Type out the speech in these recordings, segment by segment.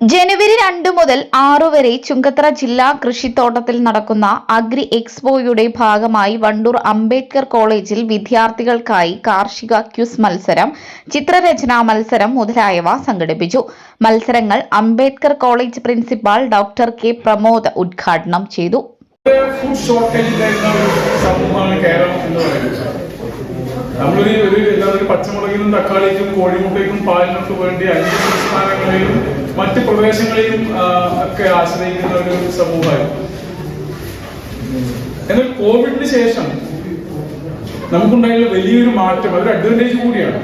ജനുവരി രണ്ട് മുതൽ ആറു വരെ ചുങ്കത്തറ ജില്ലാ കൃഷിത്തോട്ടത്തിൽ നടക്കുന്ന അഗ്രി എക്സ്പോയുടെ ഭാഗമായി വണ്ടൂർ അംബേദ്കർ കോളേജിൽ വിദ്യാർത്ഥികൾക്കായി കാർഷിക ക്യുസ് മത്സരം ചിത്രരചനാ മത്സരം മുതലായവ സംഘടിപ്പിച്ചു. മത്സരങ്ങൾ Ambedkar college principal doctor K Pramod ഉദ്ഘാടനം ചെയ്തു. നമ്മളൊരു ഒരു എല്ലാവരും പച്ചമുളകിനും തക്കാളിക്കും കോഴിമുട്ടയ്ക്കും പാലിനൊക്കെ വേണ്ടി അഞ്ച് സംസ്ഥാനങ്ങളെയും മറ്റ് പ്രദേശങ്ങളെയും ഒക്കെ ആശ്രയിക്കുന്ന ഒരു സമൂഹമായിരുന്നു എന്നാൽ കോവിഡിന് ശേഷം നമുക്കുണ്ടായുള്ള വലിയൊരു മാറ്റം അതൊരു അഡ്വാന്റേജ് കൂടിയാണ്.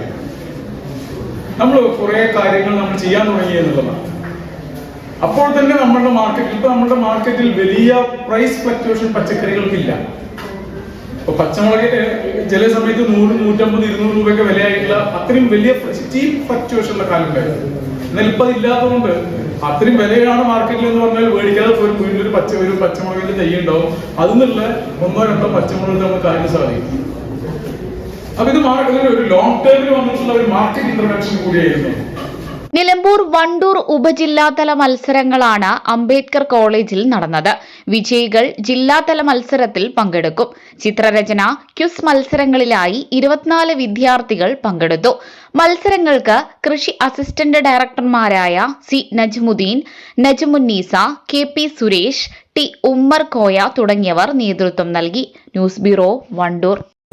നമ്മൾ കുറെ കാര്യങ്ങൾ നമ്മൾ ചെയ്യാൻ തുടങ്ങി എന്നുള്ളതാണ്. അപ്പോൾ തന്നെ നമ്മളുടെ മാർക്കറ്റ് ഇപ്പൊ നമ്മളുടെ മാർക്കറ്റിൽ വലിയ പ്രൈസ് ഫ്ലക്ച്വേഷൻ പച്ചക്കറികൾക്കില്ല. ഇപ്പൊ പച്ചമുളക് ചില സമയത്ത് നൂറ് നൂറ്റമ്പത് ഇരുന്നൂറ് രൂപയൊക്കെ വിലയായിട്ടുള്ള അത്രയും വലിയ സ്റ്റീപ്പ് ഫ്ലക്ച്വേഷൻ ഉള്ള കാലം ഉണ്ടായിരുന്നു എന്നാൽ ഇപ്പൊ അതില്ലാത്തതുകൊണ്ട് അത്രയും വിലയാണ് മാർക്കറ്റിൽ എന്ന് പറഞ്ഞാൽ മേടിക്കാതെ ഒരു വീട്ടിൽ ഒരു പച്ച ഒരു പച്ചമുളകിന്റെ തൈ ഉണ്ടാവും. അതിനുള്ള ഒന്നോ രണ്ടോ പച്ചമുളക് നമുക്ക് കാണാൻ സാധിക്കും. അപ്പൊ ഇത് മാർക്കറ്റിൽ ഒരു ലോങ് ടേമിൽ വന്നിട്ടുള്ള ഒരു മാർക്കറ്റ് ഇന്റർവെൻഷൻ കൂടിയായിരുന്നു. നിലമ്പൂർ വണ്ടൂർ ഉപജില്ലാതല മത്സരങ്ങളാണ് അംബേദ്കർ കോളേജിൽ നടന്നത്. വിജയികൾ ജില്ലാതല മത്സരത്തിൽ പങ്കെടുക്കും. ചിത്രരചന ക്യുസ് മത്സരങ്ങളിലായി ഇരുപത്തിനാല് വിദ്യാർത്ഥികൾ പങ്കെടുത്തു. മത്സരങ്ങൾക്ക് കൃഷി assistant ഡയറക്ടർമാരായ C Najmuddin Najmunnisa K P Suresh T Ummer Koya തുടങ്ങിയവർ നേതൃത്വം നൽകി. News bureau Wandoor.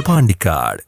പാണ്ടിക്കാട്.